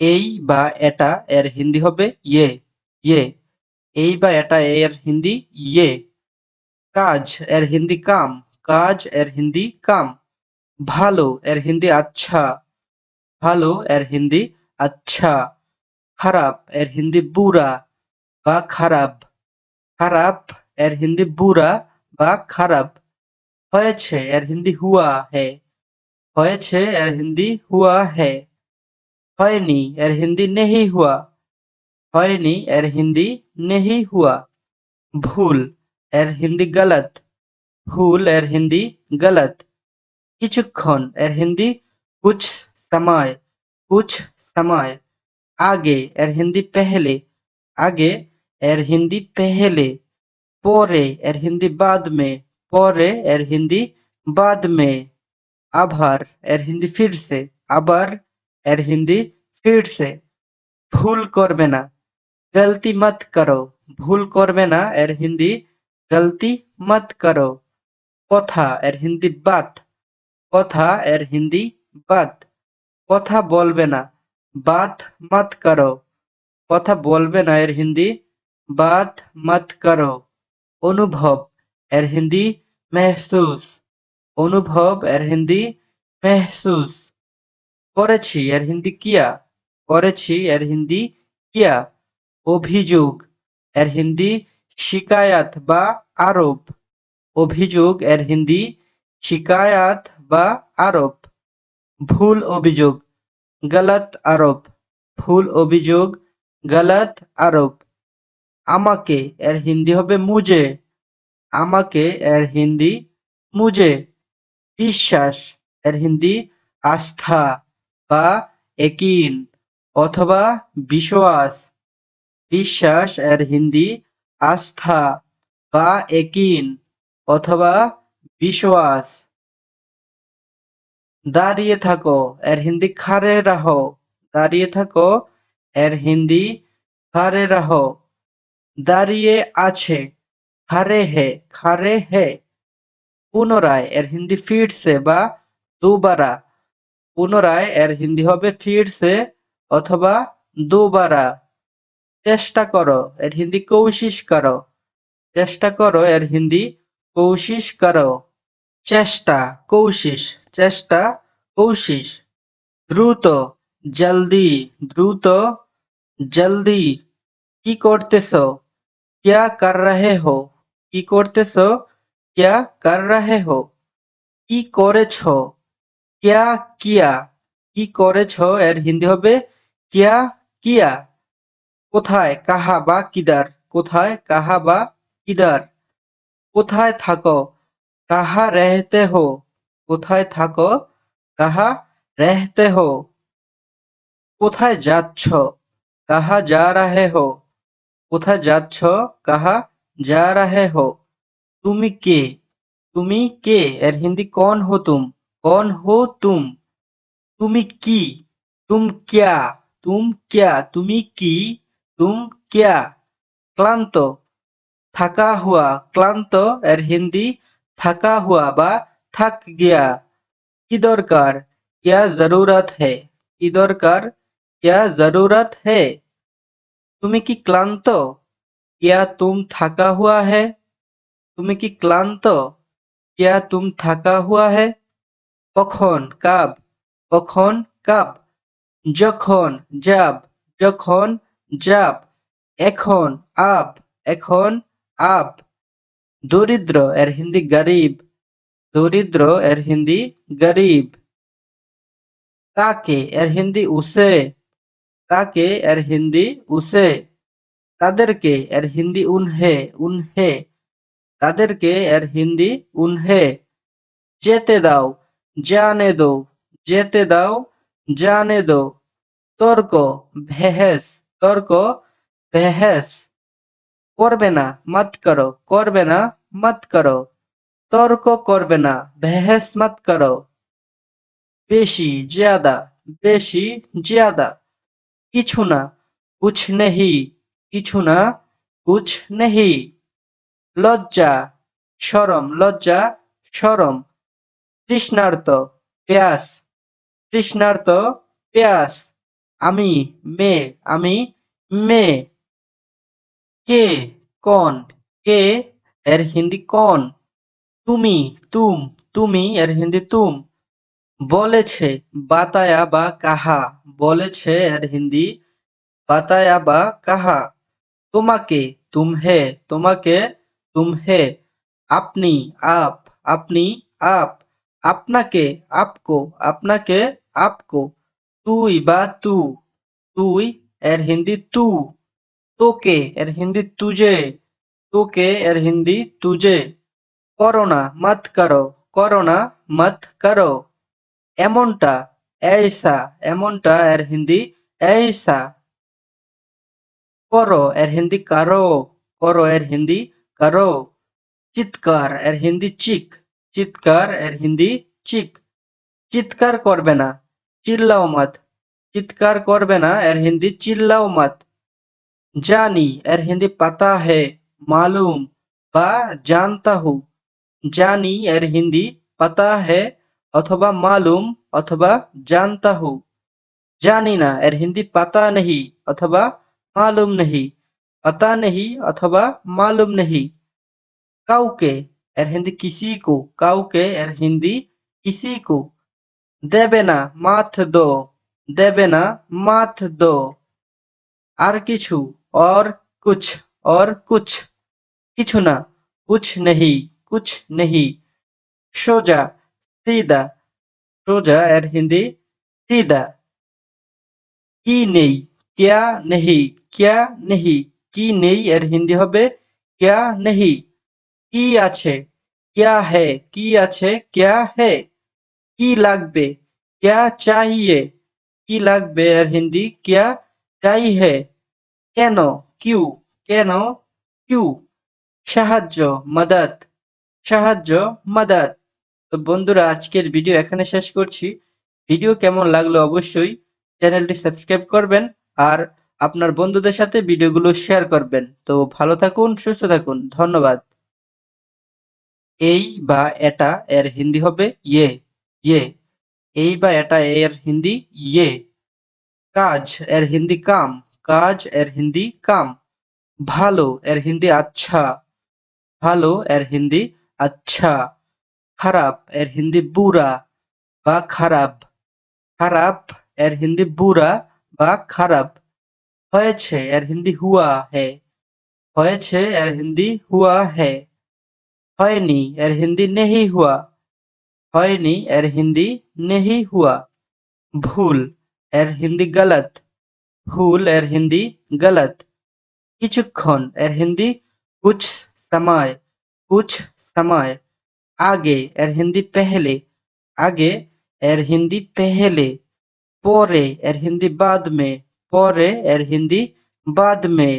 এই বা এটা এর হিন্দি হবে ইয়ে ইয়ে এই বা এটা এর হিন্দি ইয়ে কাজ এর হিন্দি কাম কাজ এর হিন্দি কাম ভালো এর হিন্দি আচ্ছা ভালো এর হিন্দি আচ্ছা খারাপ এর হিন্দি বুরা বা খারাপ খারাপ এর হিন্দি বুরা বা খারাপ হয়েছে এর হিন্দি হুয়া হে হয়েছে এর হিন্দি হুয়া হে হয়নি এর হিন্দি নেহি হুয়া হয়নি এর হিন্দি নেহি হুয়া ভুল এর হিন্দি গলত ভুল এর হিন্দি গলত কিছুক্ষণ এর হিন্দি কুছ সময় কুছ সময় আগে এর হিন্দি পেহলে আগে এর হিন্দি পেহলে পরে এর হিন্দি বাদ মে পরে এর হিন্দি বাদ মে আভার এর হিন্দি ফির সে আবার এর হিন্দি ফির সে। ভুল করবে না। গলতি মত করো। ভুল করবে না এর হিন্দি। গলতি মত করো। কথা এর হিন্দি বাত। কথা এর হিন্দি বাত। কথা বলবে না। বাত মত করো। কথা বলবে না এর হিন্দি। বাত মত করো। অনুভব এর হিন্দি মেহসুস। অনুভব এর হিন্দি মেহসুস। করেছি এর হিন্দি কিয়া? করেছি এর হিন্দি কিয়া? অভিযোগ, এর হিন্দি শিকায়াত বা আরোপ। অভিযোগ, এর হিন্দি শিকায়াত বা আরোপ। ভুল অভিযোগ, গলত আরোপ। ভুল অভিযোগ, গলত আরোপ। আমাকে এর হিন্দি হবে মুজে আমাকে এর হিন্দি মুজে বিশ্বাস, এর হিন্দি আস্থা। বা একিন অথবা বিশ্বাস বিশ্বাস এর হিন্দি আস্থা বা একিন অথবা বিশ্বাস দাঁড়িয়ে থাকো এর হিন্দি খারে রাহো। দাঁড়িয়ে থাকো এর হিন্দি খারে রাহো। দাঁড়িয়ে আছে, খারে হে খারে হে। পুনরায় এর হিন্দি ফিরছে বা দুবারা পুনরায় এর হিন্দি হবে ফিরসে অথবা দুবারা। চেষ্টা করো, এর হিন্দি কৌশিস করো। চেষ্টা করো, এর হিন্দি কৌশিস করো। চেষ্টা, কৌশিস চেষ্টা, কৌশিস। দ্রুত, জলদি দ্রুত, জলদি। কি করতেছ? কিয়া কর রহে হো? কি করতেছ? কিয়া কর রহে হো? কি করেছ? কিয়া কিয়া? কি করেছ এর হিন্দি হবে? কিয়া কিয়া? কোথায়, কাহা বা কিদার? কোথায়, কাহা বা কিদার? কোথায় থাকো? কাহা রেহতে হো। কোথায় থাকো? কাহা রেহতে হো। কোথায় যাচ্ছ? কাহা যা রাহে হো। কোথায় যাচ্ছ? কাহা যা রাহে হো। তুমি কে? তুমি কে? এর হিন্দি কন হো তুমি? কন হো তুম তুমি কি তুম ক্যা তুম ক্যা তুমি কি তুম ক্যা ক্লান্ত থাকা হুয়া ক্লান্ত এর হিন্দি থাকা হুয়া বা থাক গিয়া কি দরকার क्या जरूरत है কি দরকার क्या जरूरत है তুমি কি ক্লান্ত क्या तुम थका हुआ है তুমি কি ক্লান্ত क्या तुम थका हुआ है কখন কাব কখন কাব, যখন যাব যখন যাব, এখন আপ এখন আপ দরিদ্র এর হিন্দি গরিব, দরিদ্র এর হিন্দি গরিব। তাকে এর হিন্দি উসে, তাকে এর হিন্দি উসে। তাদেরকে এর হিন্দি উনহে উনহে। তাদেরকে এর হিন্দি উনহে। যেতে দাও জানে দো, যেতে দাও, জানে দো। তর্ক, ভেহেস তর্ক, ভেহেস। করবে না, মত করো, করবে না, মত করো। তর্ক করবে না, ভেহেস, মত করো। বেশি জিয়াদা বেশি জিয়াদা। কিছু না, কুছ নেহি, কিছু না, কুছ নেহি। লজ্জা, শরম লজ্জা, শরম। তৃষ্ণার্ত, পেয়াস। তৃষ্ণার্ত, প্যাস। আমি, মে। আমি, মে। কে, কন। কে, এর হিন্দি কন। তুমি, তুম। তুমি, এর হিন্দি তুম। বলেছে, বাতায়া বা কাহা। বলেছে, এর হিন্দি, বাতায়া বা কাহা। তোমাকে তুমহে তোমাকে তুমহে আপনি, আপ। আপনি, আপ। আপনাকে আপকো আপনাকে আপকো। তুই বা তু, তুই এর হিন্দি তু, তোকে এর হিন্দি তুজে, তোকে এর হিন্দি তুজে। করোনা মত করো, করোনা মত করো। এমনটা, এসা, এমনটা এর হিন্দি এসা। করো এর হিন্দি করো করো এর হিন্দি করো। চিৎকার এর হিন্দি চিক। চিৎকার এর হিন্দি চিক চিৎকার করবে না চিল্লাও মত চিৎকার করবে না এর হিন্দি চিল্লাও মত জানি এর হিন্দি পাতা है मालूम বা জানতা হু জানি এর হিন্দি পাতা है অথবা মালুম অথবা জানতা হু জানি না এর হিন্দি পাতা নেহি অথবা মালুম নেহি পাতা নেহি অথবা মালুম নেহি কাউকে এর হিন্দি কিসি কো কাউকে এর হিন্দি কিসি কো দেবে না মাথ দো দেবে না মাথ দো আর কিছু অর কুছ অর কুছ কিছু না কুছ নেহি কুছ নেহি সোজা সিদা সোজা এর হিন্দি সিদা কি নেই কিয়া নেহি কিয়া নেহি কি নেই এর হিন্দি হবে কিয়া নেহি কি আছে? ক্যা হে? কি আছে? ক্যা হে? কি লাগবে? ক্যা চাইয়ে? কি লাগবে আর হিন্দি? ক্যা চাইহে কেন? কিউ? কেন? কিউ? সাহায্য, মদত। সাহায্য, মাদাত। তো বন্ধুরা, আজকের ভিডিও এখানে শেষ করছি। ভিডিও কেমন লাগল অবশ্যই চ্যানেলটি সাবস্ক্রাইব করবেন আর আপনার বন্ধুদের সাথে ভিডিওগুলো শেয়ার করবেন। তো ভালো থাকুন, সুস্থ থাকুন। ধন্যবাদ। এই বা এটা এর হিন্দি হবে ইয়ে ইয়ে এই বা এটা এর হিন্দি ইয়ে কাজ এর হিন্দি কাম কাজ এর হিন্দি কাম ভালো এর হিন্দি আচ্ছা ভালো এর হিন্দি আচ্ছা খারাপ এর হিন্দি বুরা বা খারাপ খারাপ এর হিন্দি বুরা বা খারাপ হয়েছে এর হিন্দি হুয়া হে হয়েছে এর হিন্দি হুয়া হে হয়নি এর হিন্দি নেহি হুয়া হয়নি এর হিন্দি নেহি হুয়া ভুল এর হিন্দি গলত ভুল এর হিন্দি গলত কিছুক্ষণ এর হিন্দি कुछ समय कुछ समय আগে এর হিন্দি পেহলে আগে এর হিন্দি পেহলে পরে এর হিন্দি बाद में পরে এর হিন্দি बाद में